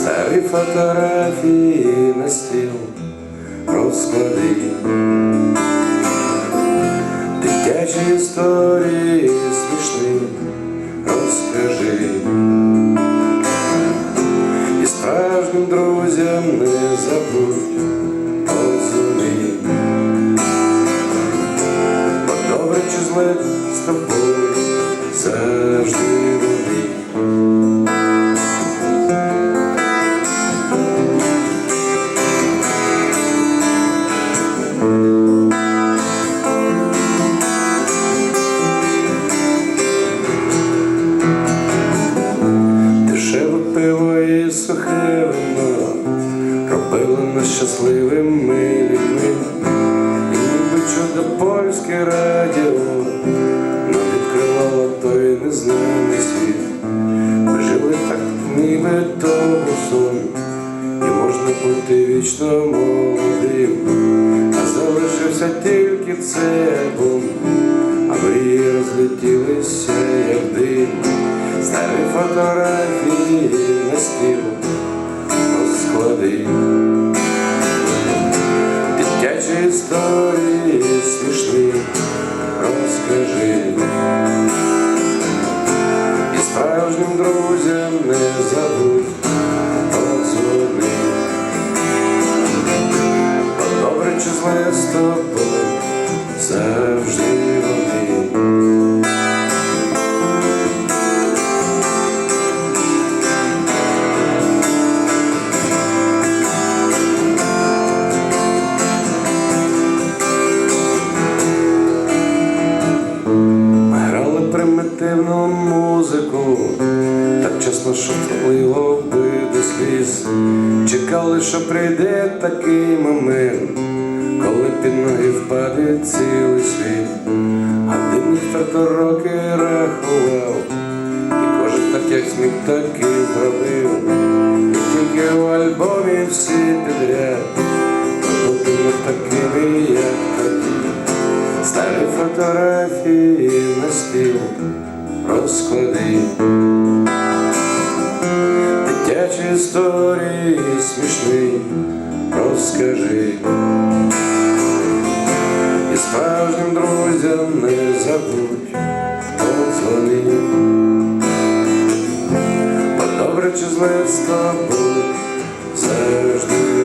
Старі фотографії на стіл розклади. Дитячі історії смішні розкажи. І справжнім друзям не забудь подзвони. Бо добре чи зле з тобою завжди Нас щасливими людьми. І ніби чудо польське радіо нам відкривало той незнаний світ. Ми жили так, ніби то і можна бути вічно молодим, а залишився тільки цей альбом, зле з тобою. Ми грали так чесно, що впливо до сліз. Чекали, що прийде такий момент, коли під ноги впаде цілий світ. А дивних тато роки рахував, і кожен так як зміг, так і зробив. І тільки в альбомі всі підряд, не такими, як тоді. Старі фотографії на стіл розклади. Історії смішні розкажи. І справжнім друзям не забудь подзвони. Бо добре чи зле з тобою